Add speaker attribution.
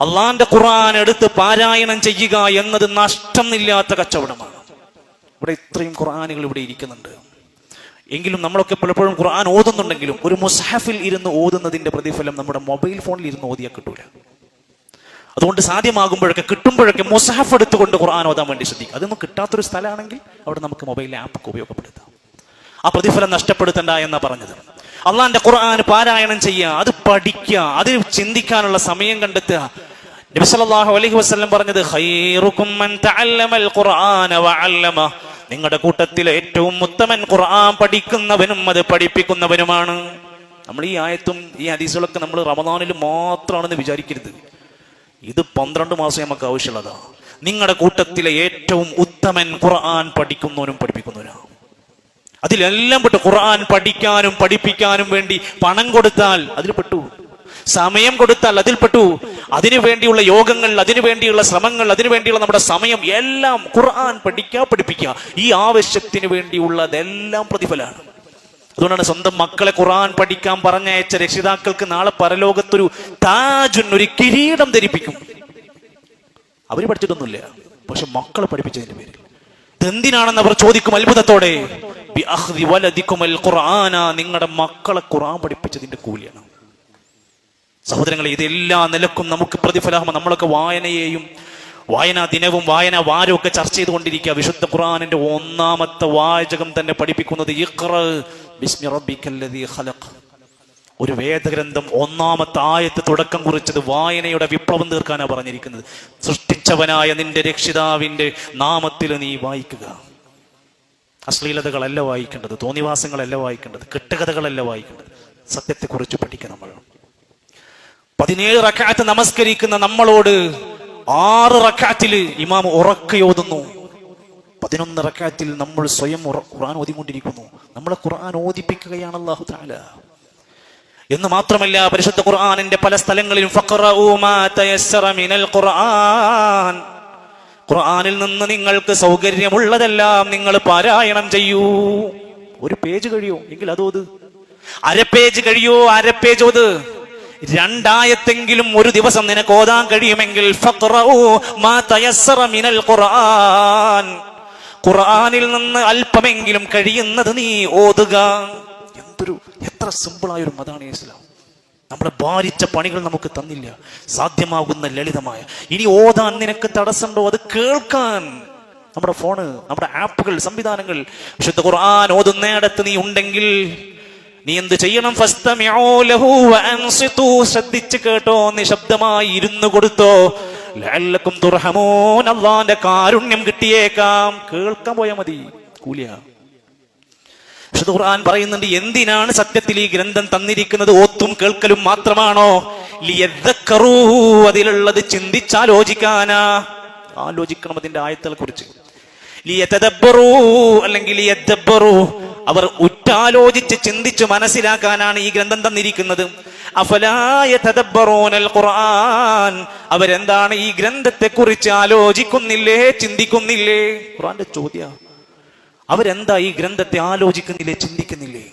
Speaker 1: അള്ളാന്റെ ഖുറാൻ എടുത്ത് പാരായണം ചെയ്യുക എന്നത് നഷ്ടമില്ലാത്ത കച്ചവടമാണ്. ഇവിടെ ഇത്രയും ഖുറാനുകൾ ഇവിടെ ഇരിക്കുന്നുണ്ട്. എങ്കിലും നമ്മളൊക്കെ പലപ്പോഴും ഖുർആൻ ഓതുന്നുണ്ടെങ്കിലും ഒരു മുസ്ഹഫിൽ ഇരുന്ന് ഓതുന്നതിന്റെ പ്രതിഫലം നമ്മുടെ മൊബൈൽ ഫോണിൽ ഇരുന്ന് ഓതിയാൽ കിട്ടൂല. അതുകൊണ്ട് സാധ്യമാകുമ്പോഴൊക്കെ കിട്ടുമ്പോഴൊക്കെ മുസഹഫ് എടുത്തുകൊണ്ട് ഖുർആൻ ഓതാൻ വേണ്ടി ശ്രദ്ധിക്കുക. അതൊന്നും കിട്ടാത്തൊരു സ്ഥലമാണെങ്കിൽ അവിടെ നമുക്ക് മൊബൈൽ ആപ്പൊക്കെ ഉപയോഗപ്പെടുത്താം. ആ പ്രതിഫലം നഷ്ടപ്പെടുത്തണ്ട എന്നാ പറഞ്ഞത്. അള്ളാന്റെ ഖുർആൻ പാരായണം ചെയ്യുക അത് പഠിക്കുക അത് ചിന്തിക്കാനുള്ള സമയം കണ്ടെത്തുക. നബി സല്ലല്ലാഹു അലൈഹി വസല്ലം പറഞ്ഞത് ഖൈറുക്കും മൻ തഅല്ലമൽ ഖുർആന വഅല്ലമ. നിങ്ങളുടെ കൂട്ടത്തിൽ ഏറ്റവും ഉത്തമൻ ഖുർആൻ പഠിക്കുന്നവനും അത് പഠിപ്പിക്കുന്നവനുമാണ്. നമ്മൾ ഈ ആയത്തും ഈ ഹദീസുകളൊക്കെ നമ്മൾ റമദാനിൽ മാത്രമാണെന്ന് വിചാരിക്കരുത്. ഇത് പന്ത്രണ്ട് മാസം നമുക്ക് ആവശ്യമുള്ളതാണ് നിങ്ങളുടെ കൂട്ടത്തിലെ ഏറ്റവും ഉത്തമൻ ഖുർആൻ പഠിക്കുന്നവനും പഠിപ്പിക്കുന്നവനാണ്. അതിലെല്ലാം പെട്ടു ഖുർആൻ പഠിക്കാനും പഠിപ്പിക്കാനും വേണ്ടി പണം കൊടുത്താൽ അതിൽ പെട്ടു. സമയം കൊടുത്താൽ അതിൽ പെട്ടു. അതിനു വേണ്ടിയുള്ള യോഗങ്ങൾ അതിനു വേണ്ടിയുള്ള ശ്രമങ്ങൾ അതിനു വേണ്ടിയുള്ള നമ്മുടെ സമയം എല്ലാം ഖുർആൻ പഠിക്കുക പഠിപ്പിക്കുക ഈ ആവശ്യത്തിന് വേണ്ടിയുള്ളതെല്ലാം പ്രതിഫലമാണ്. അതുകൊണ്ടാണ് സ്വന്തം മക്കളെ ഖുർആൻ പഠിക്കാൻ പറഞ്ഞയച്ച രക്ഷിതാക്കൾക്ക് നാളെ പരലോകത്തൊരു താജുൻ ഒരു കിരീടം ധരിപ്പിക്കും. അവർ പഠിച്ചിട്ടൊന്നുമില്ല. പക്ഷെ മക്കളെ പഠിപ്പിച്ചതിന്റെ പേരിൽ. ഇതെന്തിനാണെന്ന് അവർ ചോദിക്കും അത്ഭുതത്തോടെ. നിങ്ങളുടെ മക്കളെ ഖുർആൻ പഠിപ്പിച്ചതിന്റെ കൂലിയാണ്. സഹോദരങ്ങളെ ഇതെല്ലാ നിലക്കും നമുക്ക് പ്രതിഫലമാണ്. നമ്മളൊക്കെ വായനയെയും വായനാ ദിനവും വായന വാരവും ഒക്കെ ചർച്ച ചെയ്തുകൊണ്ടിരിക്കുക. വിശുദ്ധ ഖുർആനിന്റെ ഒന്നാമത്തെ വാചകം തന്നെ പഠിപ്പിക്കുന്നത് ഒരു വേദഗ്രന്ഥം ഒന്നാമത്തെ ആയത്ത് തുടക്കം കുറിച്ചത് വായനയുടെ വിപ്ലവം തീർക്കാനാണ് പറഞ്ഞിരിക്കുന്നത്. സൃഷ്ടിച്ചവനായ നിന്റെ രക്ഷിതാവിന്റെ നാമത്തിൽ നീ വായിക്കുക. അശ്ലീലതകളല്ല വായിക്കേണ്ടത് തോന്നിവാസങ്ങളല്ല വായിക്കേണ്ടത് കെട്ടുകഥകളല്ല വായിക്കേണ്ടത്. സത്യത്തെക്കുറിച്ച് പഠിക്കുക നമ്മൾ. പതിനേഴ് റക്കാത്ത് നമസ്കരിക്കുന്ന നമ്മളോട് ആറ് റക്കാറ്റിൽ ഇമാം ഉറക്കയോതുന്നു പതിനൊന്ന് റക്കാത്തിൽ നമ്മൾ സ്വയം ഖുർആൻ ഓതിക്കൊണ്ടിരിക്കുന്നു. നമ്മളെ ഖുർആൻ ഓതിപ്പിക്കുകയാണ് അള്ളാഹു താല എന്ന് മാത്രമല്ല പരിശുദ്ധ ഖുർആാനിന്റെ പല സ്ഥലങ്ങളിലും ഖുർആൻ. ഖുർആനിൽ നിന്ന് നിങ്ങൾക്ക് സൗകര്യമുള്ളതെല്ലാം നിങ്ങൾ പാരായണം ചെയ്യൂ. ഒരു പേജ് കഴിയോ? എങ്കിൽ അതോത് അര പേജ് കഴിയോ? അര പേജ് ഓത് രണ്ടായത്തെങ്കിലും ഒരു ദിവസം നിനക്ക് ഓതാൻ കഴിയുമെങ്കിൽ ഖുർആൻ. ഖുർആനിൽ നിന്ന് അല്പമെങ്കിലും കഴിയുന്നത് നീ ഓതുക. എന്തൊരു എത്ര സിമ്പിളായ ഒരു മതാണ് ഇസ്ലാം. നമ്മളെ ഭാരിച്ച പണികൾ നമുക്ക് തന്നില്ല. സാധ്യമാകുന്ന ലളിതമായ. ഇനി ഓതാൻ നിനക്ക് തടസ്സമുണ്ടോ? അത് കേൾക്കാൻ. നമ്മുടെ ഫോണ് നമ്മുടെ ആപ്പുകൾ സംവിധാനങ്ങൾ. വിശുദ്ധ ഖുർആൻ ഓതുന്നേടത്ത് നീ ഉണ്ടെങ്കിൽ നീ എന്ത് ചെയ്യണം? ശ്രദ്ധിച്ച് കേട്ടോ നിശബ്ദമായി ഇരുന്നു കൊടുത്തോ. ലാലക്കും തുർഹമൂൻ. അള്ളാന്റെ കാരുണ്യം കിട്ടിയേക്കാം. കേൾക്കാൻ പോയാൽ മതി. കൂലിയാ. വിശുദ്ധ ഖുർആൻ പറയുന്നുണ്ട് എന്തിനാണ് സത്യത്തിൽ ഈ ഗ്രന്ഥം തന്നിരിക്കുന്നത്? ഓത്തും കേൾക്കലും മാത്രമാണോ? അതിലുള്ളത് ചിന്തിച്ചാലോചിക്കാനാ. ആലോചിക്കണം അതിന്റെ ആയത്തെ കുറിച്ച് അല്ലെങ്കിൽ അവർ ഉറ്റാലോചിച്ച് ചിന്തിച്ച് മനസ്സിലാക്കാനാണ് ഈ ഗ്രന്ഥം തന്നിരിക്കുന്നത്. ഖുർആൻ അവരെന്താണ് ഈ ഗ്രന്ഥത്തെ കുറിച്ച് ആലോചിക്കുന്നില്ലേ ചിന്തിക്കുന്നില്ലേ? ഖുർആന്റെ ചോദ്യ. അവരെന്താ ഈ ഗ്രന്ഥത്തെ ആലോചിക്കുന്നില്ലേ ചിന്തിക്കുന്നില്ലേ?